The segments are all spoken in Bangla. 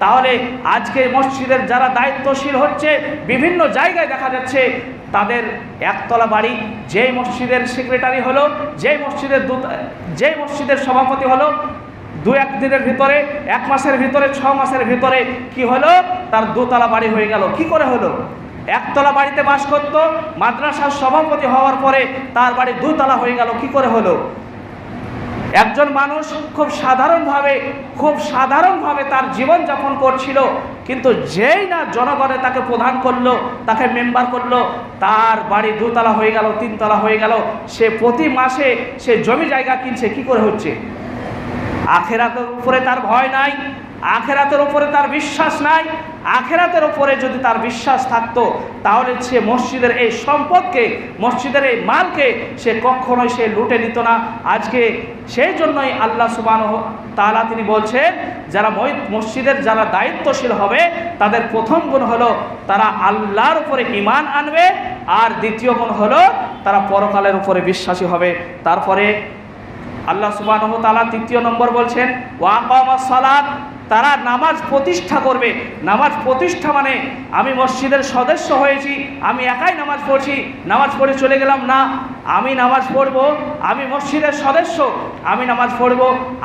তাহলে আজকে মসজিদের যারা দায়িত্বশীল হচ্ছে, বিভিন্ন জায়গায় দেখা যাচ্ছে, তাদের একতলা বাড়ি, যেই মসজিদের সেক্রেটারি হলো, যেই মসজিদের দু যেই মসজিদের সভাপতি হলো, দু এক দিনের ভিতরে, এক মাসের ভিতরে, ছ মাসের ভিতরে কি হলো? তার দোতলা বাড়ি হয়ে গেল। কি করে হলো? একতলা বাড়িতে বাস করত, মাদ্রাসার সভাপতি হওয়ার পরে তার বাড়ি দুতলা হয়ে গেল। কি করে হলো? একজন মানুষ খুব সাধারণভাবে খুব সাধারণভাবে তার জীবন যাপন করছিল, কিন্তু যেই না জনগণে তাকে প্রধান করল, তাকে মেম্বার করল, তার বাড়ি দুতলা হয়ে গেল, তিনতলা হয়ে গেল, সে প্রতি মাসে সে জমি জায়গা কিনছে, কি করে হচ্ছে? আখেরাতের উপরে তার ভয় নাই। আখেরাতের ওপরে তার বিশ্বাস নাই। আখেরাতের ওপরে যদি তার বিশ্বাস থাকতো, তাহলে সে মসজিদের এই সম্পদকে, মসজিদের এই মালকে সে কখনোই সে লুটে নিত না। আজকে সেই জন্যই আল্লাহ সুবান তালা তিনি বলছেন, যারা মসজিদের যারা দায়িত্বশীল হবে, তাদের প্রথম গুণ হলো তারা আল্লাহর উপরে ইমান আনবে, আর দ্বিতীয় গুণ হলো তারা পরকালের উপরে বিশ্বাসী হবে। তারপরে আল্লাহ সুবাহ তালা তৃতীয় নম্বর বলছেন ওয়াকামা সালাত তারা নামাজ প্রতিষ্ঠা করবে। নামাজ প্রতিষ্ঠা মানে আমি মসজিদের সদস্য হয়েছি, আমি একাই নামাজ পড়ছি, নামাজ পড়ে চলে গেলাম, না, আমি নামাজ পড়ব, আমি মসজিদের সদস্য, আমি নামাজ পড়ব।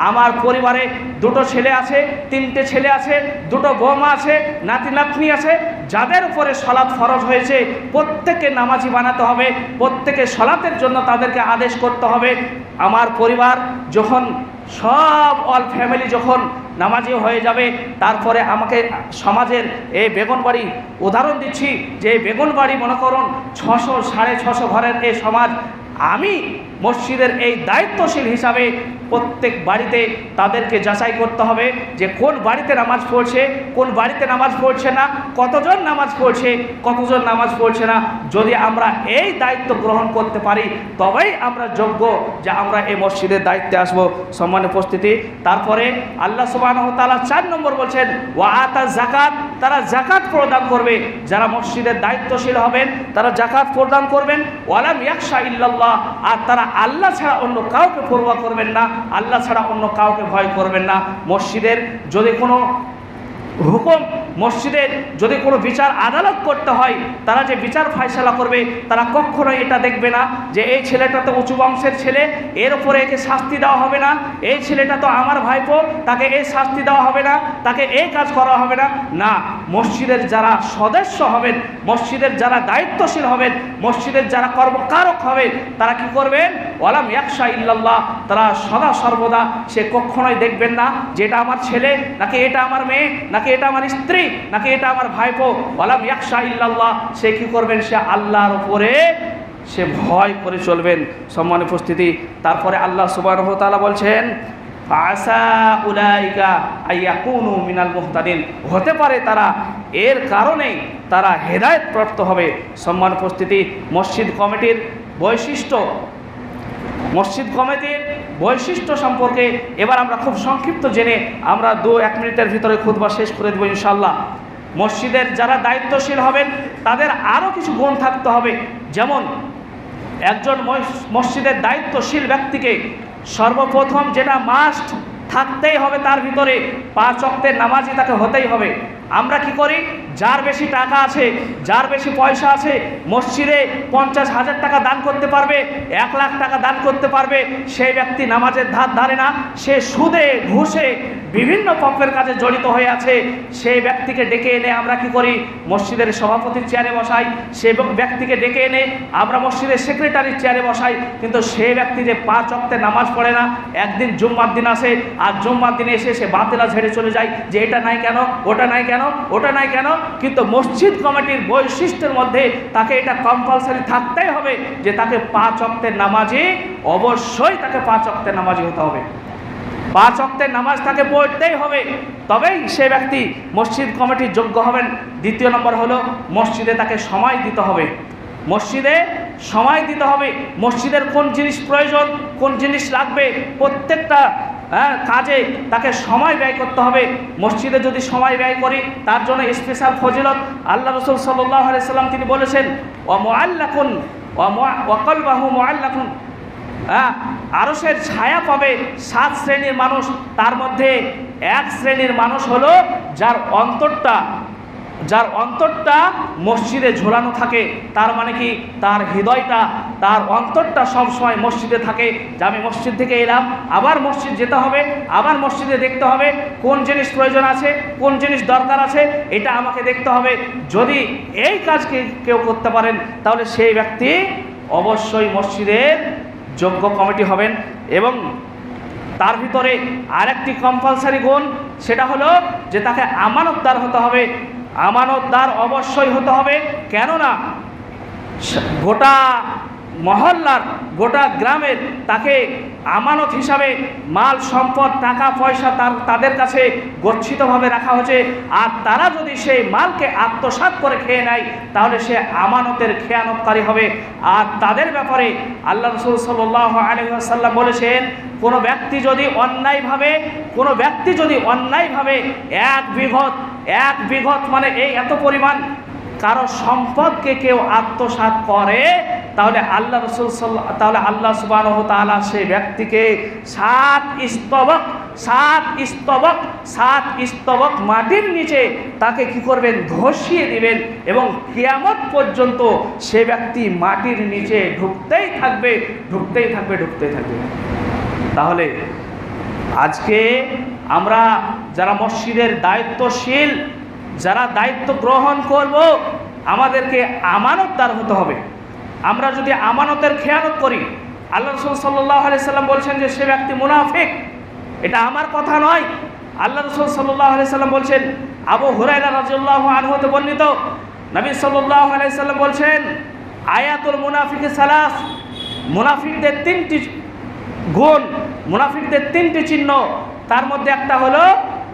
আমার পরিবারে দুটো ছেলে আছে, তিনটে ছেলে আছে, দুটো বৌমা আছে, নাতি নাতনি আছে, যাদের উপরে সলাৎ ফরজ হয়েছে, প্রত্যেককে নামাজি বানাতে হবে, প্রত্যেকে সলাতের জন্য তাদেরকে আদেশ করতে হবে। আমার পরিবার যখন, সব অল ফ্যামিলি যখন নামাজি হয়ে যাবে। তারপরে আমাকে সমাজের এই বেগুনবাড়ি উদাহরণ দিচ্ছি যে বেগুনবাড়ি মনে করুন ছশো, সাড়ে ছশো ঘরের এই সমাজ। আমি মসজিদের এই দায়িত্বশীল হিসাবে প্রত্যেক বাড়িতে তাদেরকে যাচাই করতে হবে যে কোন বাড়িতে নামাজ পড়ছে, কোন বাড়িতে নামাজ পড়ছে না, কতজন নামাজ পড়ছে, কতজন নামাজ পড়ছে না। যদি আমরা এই দায়িত্ব গ্রহণ করতে পারি, তবেই আমরা যোগ্য যে আমরা এই মসজিদের দায়িত্বে আসব। সম্মানের উপস্থিতি, তারপরে আল্লাহ সুবাহ তালা চার নম্বর বলছেন, ওয়া আতা জাকাত তারা জাকাত প্রদান করবে। যারা মসজিদের দায়িত্বশীল হবেন, তারা জাকাত প্রদান করবেন। ওয়ালাম ইয়াকশা ইল্লাল্লাহ আর তারা আল্লাহ ছাড়া অন্য কাউকে পরোয়া করবেন না, আল্লাহ ছাড়া অন্য কাউকে ভয় করবেন না। মসজিদের যদি কোনো হুকুম, মসজিদের যদি কোনো বিচার আদালত করতে হয়, তারা যে বিচার ফায়সালা করবে, তারা কখনোই এটা দেখবে না যে এই ছেলেটা তো উঁচু বংশের ছেলে, এর উপরে একে শাস্তি দেওয়া হবে না, এই ছেলেটা তো আমার ভাইপো, তাকে এই শাস্তি দেওয়া হবে না, তাকে এই কাজ করা হবে না। না মসজিদের যারা সদস্য হবেন, মসজিদের যারা দায়িত্বশীল হবেন, মসজিদের যারা কর্মকারক হবেন, তারা কি করবেন? ওয়ালাম ইয়াকশা ইল্লাল্লাহ, তারা সদা সর্বদা, সে কখনোই দেখবেন না যে এটা আমার ছেলে, নাকি এটা আমার মেয়ে, নাকি এটা আমার স্ত্রী, নাকি এটা আমার ভাইপো। ওয়ালাম ইয়াকশা ইল্লাল্লাহ, সে কি করবেন? সে আল্লাহর উপরে সে ভয় করে চলবেন। সম্মান উপস্থিতি। তারপরে আল্লাহ সুবাহ তাআলা বলছেন আসা উলাইকা আইয়াকুনু মিনাল মুহতাদিন। হতে পারে তারা এর কারণেই তারা হেদায়েত প্রাপ্ত হবে। সম্মান উপস্থিতি, মসজিদ কমিটির বৈশিষ্ট্য। মসজিদ কমিটির বৈশিষ্ট্য সম্পর্কে এবার আমরা খুব সংক্ষিপ্ত জেনে আমরা দু এক মিনিটের ভিতরে খুদবা শেষ করে দেবো ইনশাল্লাহ মসজিদের যারা দায়িত্বশীল হবেন, তাদের আরও কিছু গুণ থাকতে হবে। যেমন, একজন মস- মসজিদের দায়িত্বশীল ব্যক্তিকে সর্বপ্রথম যেটা মাস্ট থাকতেই হবে তার ভিতরে পাঁচ অক্টের নামাজই তাকে হতেই হবে। আমরা কি করি? যার বেশি টাকা আছে, যার বেশি পয়সা আছে, মসজিদে পঞ্চাশ হাজার টাকা দান করতে পারবে, এক লাখ টাকা দান করতে পারবে, সেই ব্যক্তি নামাজের ধার ধারে না, সে সুদে, ঘুষে বিভিন্ন পক্ষের কাজে জড়িত হয়ে আছে। সেই ব্যক্তিকে ডেকে এনে আমরা কি করি? মসজিদের সভাপতির চেয়ারে বসাই, সে ব্যক্তিকে ডেকে এনে আমরা মসজিদের সেক্রেটারির চেয়ারে বসাই। কিন্তু সে ব্যক্তি যে পাঁচ অক্তে নামাজ পড়ে না, একদিন জুম্মার দিন আসে, আর জুম্মার দিনে এসে সে বাতিলা ঝেড়ে চলে যায় যে এটা নাই কেন, ওটা নাই কেন ওটা নাই কেন? কিন্তু মসজিদ কমিটির বৈশিষ্ট্যের মধ্যে তাকে এটা কম্পালসারি থাকতেই হবে যে তাকে পাঁচ অক্তের নামাজে অবশ্যই তাকে পাঁচ অক্তের নামাজি হতে হবে। পাঁচ অক্তের নামাজ তাকে পড়তেই হবে। তবেই সে ব্যক্তি মসজিদ কমিটির যোগ্য হবেন। দ্বিতীয় নম্বর হলো মসজিদে তাকে সময় দিতে হবে। মসজিদে সময় দিতে হবে। মসজিদের কোন জিনিস প্রয়োজন, কোন জিনিস লাগবে, প্রত্যেকটা হ্যাঁ কাজে তাকে সময় ব্যয় করতে হবে। মসজিদে যদি সময় ব্যয় করি, তার জন্য স্পেশাল ফজিলত আল্লাহ রসুল সাল্লাম তিনি বলেছেন ও মোয়াল্লাকুন ও ওয়াকল বাহু মোয়াল্লাকুন হ্যাঁ আরসের ছায়া পাবে সাত শ্রেণির মানুষ, তার মধ্যে এক শ্রেণির মানুষ হলো যার অন্তরটা যার অন্তরটা মসজিদে ঝোলানো থাকে। তার মানে কি? তার হৃদয়টা তার অন্তরটা সবসময় মসজিদে থাকে। যে আমি মসজিদ থেকে এলাম, আবার মসজিদ যেতে হবে, আবার মসজিদে দেখতে হবে কোন জিনিস প্রয়োজন আছে, কোন জিনিস দরকার আছে, এটা আমাকে দেখতে হবে। যদি এই কাজকে কেউ করতে পারেন, তাহলে সেই ব্যক্তি অবশ্যই মসজিদের যোগ্য কমিটি হবেন এবং তার ভিতরে আরেকটি কম্পালসারি গুণ, সেটা হলো যে তাকে আমানতদার হতে হবে। আমানতদার অবশ্যই হতে হবে। কেননা গোটা মহল্লার গোটা গ্রামের তাকে আমানত হিসাবে মাল, সম্পদ, টাকা, পয়সা তার, তাদের কাছে গচ্ছিতভাবে রাখা হয়েছে। আর তারা যদি সেই মালকে আত্মসাৎ করে খেয়ে নেয়, তাহলে সে আমানতের খেয়ানতকারী হবে। আর তাদের ব্যাপারে আল্লাহ রসুল সাল্লাহ আলহাসাল্লাম বলেছেন, কোনো ব্যক্তি যদি অন্যায়ভাবে, কোনো ব্যক্তি যদি অন্যায়ভাবে এক বিঘত এক বিঘত মানে এই এত পরিমাণ কারও সম্পদকে কেউ আত্মসাৎ করে, তাহলে আল্লাহ রসুল তাহলে আল্লাহ সুবাহ তাআলা সেই ব্যক্তিকে সাত স্তবক সাত স্তবক সাত স্তবক মাটির নিচে তাকে কি করবেন? ধসিয়ে দিবেন এবং কিয়ামত পর্যন্ত সে ব্যক্তি মাটির নিচে ঢুকতেই থাকবে ঢুকতেই থাকবে ঢুকতেই থাকবে। তাহলে আজকে আমরা যারা মসজিদের দায়িত্বশীল যারা দায়িত্ব গ্রহণ করব, আমাদেরকে আমানতদার হতে হবে। আমরা যদি আমানতের খেয়ানত করি, আল্লাহ রসুল সাল্লাহ সাল্লাম বলছেন যে, সে ব্যক্তি মুনাফিক। এটা আমার কথা নয়। আল্লাহ রসুল সাল্লাহ সাল্লাম বলছেন, আবু হুরাইরা রাজুল্লাহ আনহতে বর্ণিত। নবী সাল্লাহ সাল্লাম বলছেন, আয়াতুল মুনাফিকে সালাস। মুনাফিকদের তিনটি গুণ, মুনাফিকদের তিনটি চিহ্ন, তার মধ্যে একটা হলো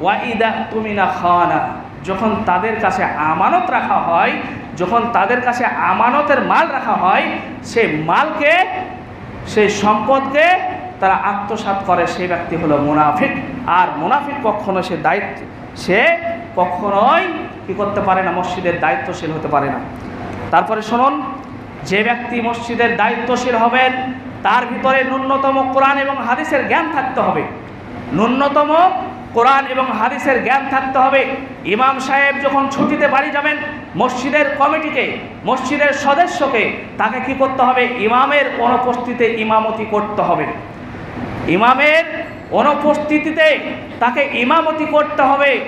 ওয়াইদা তুমিনা খাওয়ানা যখন তাদের কাছে আমানত রাখা হয়, যখন তাদের কাছে আমানতের মাল রাখা হয় সেই মালকে সেই সম্পদকে তারা আত্মসাৎ করে। সেই ব্যক্তি হলো মুনাফিক। আর মুনাফিক কখনো সে দায়িত্ব, সে কখনোই কী করতে পারে না, মসজিদের দায়িত্বশীল হতে পারে না। তারপরে শুনুন, যে ব্যক্তি মসজিদের দায়িত্বশীল হবেন, তার ভিতরে ন্যূনতম কোরআন এবং হাদিসের জ্ঞান থাকতে হবে। ন্যূনতম কোরআন এবং হাদিসের জ্ঞান থাকতে হবে। ইমাম সাহেব যখন ছুটিতে বাড়ি যাবেন, মসজিদের কমিটিকে, মসজিদের সদস্যকে তাকে কি করতে হবে? ইমামের অনুপস্থিতিতে ইমামতি করতে হবে। ইমামের অনুপস্থিতিতে তাকে ইমামতি করতে হবে।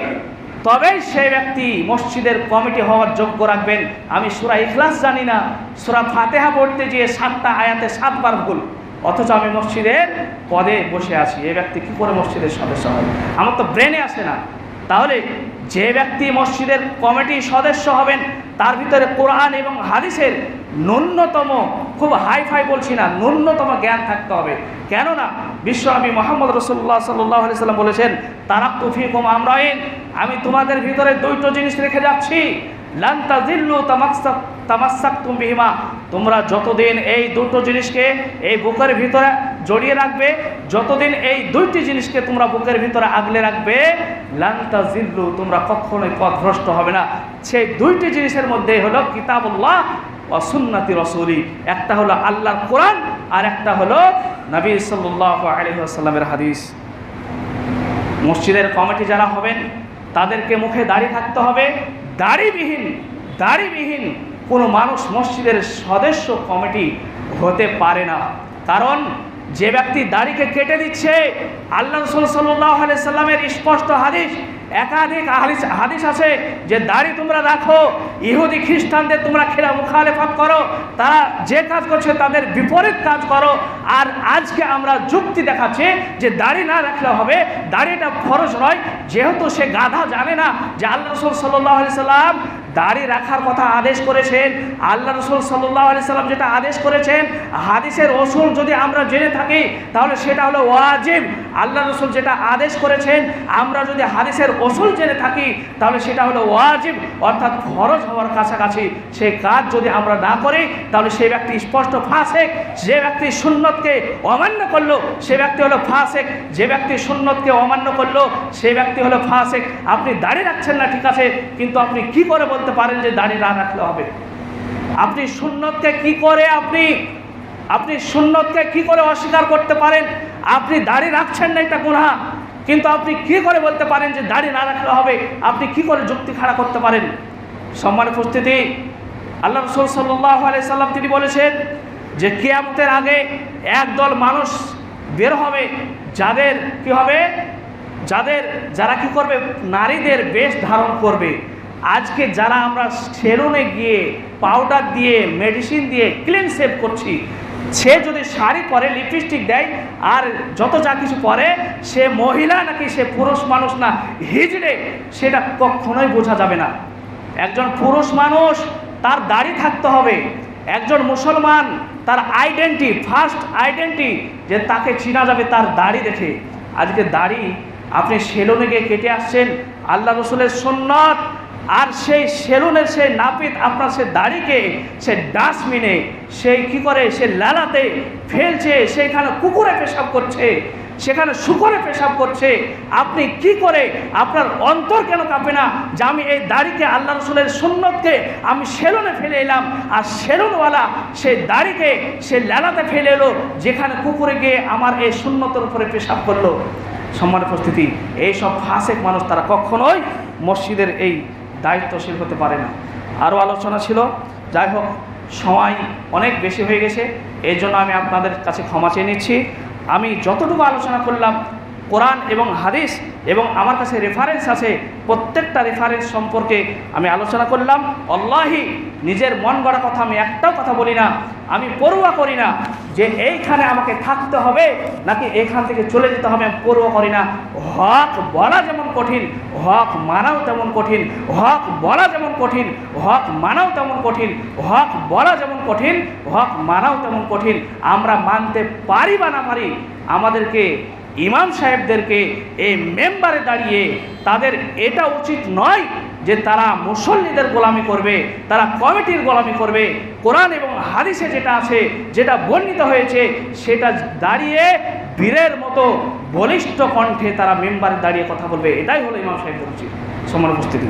তবেই সে ব্যক্তি মসজিদের কমিটি হওয়ার যোগ্য রাখবেন। আমি সুরা ইখলাস জানি না। সুরা ফাতেহা পড়তে গিয়ে সাতটা আয়াতে সাতবার ভুল। অথচ আমি মসজিদের পদে বসে আছি এই ব্যক্তি কী করে মসজিদের সদস্য হবে? আমার তো ব্রেনে আসে না। তাহলে যে ব্যক্তি মসজিদের কমিটির সদস্য হবেন, তার ভিতরে কোরআন এবং হাদিসের ন্যূনতম, খুব হাই ফাই বলছি না, ন্যূনতম জ্ঞান থাকতে হবে। কেননা বিশ্বনবী মোহাম্মদ রসুল্লাহ সাল্লাহ আলি সাল্লাম বলেছেন তারা তুফিকুম আমরাইন, আমি তোমাদের ভিতরে দুইটো জিনিস রেখে যাচ্ছি লান্তা জিল্লু তামাক্সাক তামাক্সাক তুমবিহিমা তোমরা যতদিন এই দুটো জিনিসকে এই বুকের ভিতরে জড়িয়ে রাখবে, যতদিন এই দুইটি জিনিসকে তোমরা বুকের ভিতরে আগলে রাখবে লান্তা জিল্লু তোমরা কখনোই পথভ্রষ্ট হবে না। সেই দুইটি জিনিসের মধ্যে হলো কিতাবুল্লাহ ও সুন্নাতি রসুলি। একটা হলো আল্লাহর কোরআন, আর একটা হলো নবী সাল্লাহ আলহিহাসাল্লামের হাদিস। মসজিদের কমিটি যারা হবেন, তাদেরকে মুখে দাঁড়িয়ে থাকতে হবে দাড়িবিহীন দাড়িবিহীন কোনো মানুষ মসজিদের সদস্য কমিটি হতে পারে না। কারণ যে ব্যক্তি দাড়িকে কেটে দিচ্ছে, আল্লাহ রসুল সাল্লাহ সাল্লামের স্পষ্ট হাদিস একাধিক হাদিস আছে যে দাড়ি তোমরা রাখো, ইহুদি খ্রিস্টানদের তোমরা খেলা মুখালেফাত করো, তারা যে কাজ করছে তাদের বিপরীত কাজ করো। আর আজকে আমরা যুক্তি দেখাচ্ছি যে দাড়ি না রাখলে হবে, দাড়িটা খরচ নয়। যেহেতু সে গাধা জানে না যে আল্লাহ রসুল সাল্লাহ সাল্লাম দাড়ি রাখার কথা আদেশ করেছেন। আল্লাহ রসুল সাল্লাহ আলি সাল্লাম যেটা আদেশ করেছেন, হাদিসের ওসুল যদি আমরা জেনে থাকি, তাহলে সেটা হলো ওয়াজিব। আল্লাহ রসুল যেটা আদেশ করেছেন, আমরা যদি হাদিসের ওসুল জেনে থাকি, তাহলে সেটা হলো ওয়াজিব। অর্থাৎ খরচ হওয়ার কাছাকাছি সে কাজ যদি আমরা না করি, তাহলে সেই ব্যক্তি স্পষ্ট ফাঁসেক। যে ব্যক্তি সুন্নতকে অমান্য করল, সে ব্যক্তি হলো ফাঁসেক। যে ব্যক্তি সুন্নতকে অমান্য করল, সে ব্যক্তি হলো ফাঁসেক। আপনি দাড়ি রাখছেন না, ঠিক আছে, কিন্তু আপনি কি করে বলতে পারেন যে দাড়ি না রাখলে হবে। আপনি সুন্নতকে কি করে আপনি আপনি সুন্নতকে কি করে অস্বীকার করতে পারেন? আপনি দাড়ি রাখছেন না, এটা গুণা কিন্তু আপনি কি করে বলতে পারেন যে দাড়ি না রাখলে হবে? আপনি কি করে যুক্তি খাড়া করতে পারেন? সম্মান উপস্থিতি, আল্লাহ রসুল সাল্লাহ সাল্লাম তিনি বলেছেন যে কেয়ামতের আগে একদল মানুষ বের হবে। যাদের কি হবে? যাদের, যারা কি করবে? নারীদের বেশ ধারণ করবে। আজকে যারা আমরা সেলুনে গিয়ে পাউডার দিয়ে, মেডিসিন দিয়ে ক্লিন সেভ করছি, সে যদি শাড়ি পরে, লিপস্টিক দেয়, আর যত যা কিছু পরে, সে মহিলা নাকি সে পুরুষ মানুষ না, হিজড়ে, সেটা কখনোই বোঝা যাবে না। একজন পুরুষ মানুষ, তার দাড়ি থাকতে হবে। একজন মুসলমান, তার আইডেন্টি ফার্স্ট আইডেন্টি যে তাকে চিনা যাবে তার দাড়ি দেখে। আজকে দাড়ি আপনি সেলুনে গিয়ে কেটে আসছেন, আল্লাহ রসুলের সুন্নত। আর সেই সেলুনের সেই নাপিত আপনার সে দাড়িকে সে ডাস্টবিনে, সেই কি করে সে লালাতে ফেলছে সেইখানে কুকুরে পেশাব করছে, সেখানে শুকরে পেশাব করছে। আপনি কি করে আপনার অন্তর কেন কাঁপে না যে আমি এই দাড়িকে আল্লাহ রসুলের সুন্নতকে আমি সেলুনে ফেলে এলাম আর সেলুনওয়ালা সেই দাড়িকে সে লালাতে ফেলে এলো, যেখানে কুকুরে গিয়ে আমার এই সুন্নতের উপরে পেশাব করল। সম্মান উপস্থিতি, এইসব ফাঁসেক মানুষ তারা কখনোই মসজিদের এই দায়িত্বশীল হতে পারে না। আরও আলোচনা ছিল, যাই হোক, সময় অনেক বেশি হয়ে গেছে এই জন্য আমি আপনাদের কাছে ক্ষমা চেয়ে নিচ্ছি। আমি যতটুকু আলোচনা করলাম, কোরআন এবং হাদিস এবং আমার কাছে রেফারেন্স আছে, প্রত্যেকটা রেফারেন্স সম্পর্কে আমি আলোচনা করলাম। অল্লাহি নিজের মন গড়া কথা আমি একটাও কথা বলি না, আমি পড়ুয়া করি না যে এইখানে আমাকে থাকতে হবে, নাকি এখান থেকে চলে যেতে হবে আমি পড়ুয়া করি না? হক বলা যেমন কঠিন, হক মানাও তেমন কঠিন, হক বলা যেমন কঠিন, হক মানাও তেমন কঠিন, হক বলা যেমন কঠিন, হক মানাও তেমন কঠিন। আমরা মানতে পারি বা না পারি, আমাদেরকে ইমাম সাহেবদেরকে, এই মেম্বারে দাঁড়িয়ে তাদের এটা উচিত নয় যে তারা মুসল্লিদের গোলামি করবে, তারা কমিটির গোলামি করবে, কোরআন এবং হাদিসে যেটা আছে, যেটা বর্ণিত হয়েছে, সেটা দাঁড়িয়ে বীরের মতো বলিষ্ঠ কণ্ঠে তারা মেম্বারে দাঁড়িয়ে কথা বলবে। এটাই হলো ইমাম সাহেব বলছি। সমান উপস্থিতি।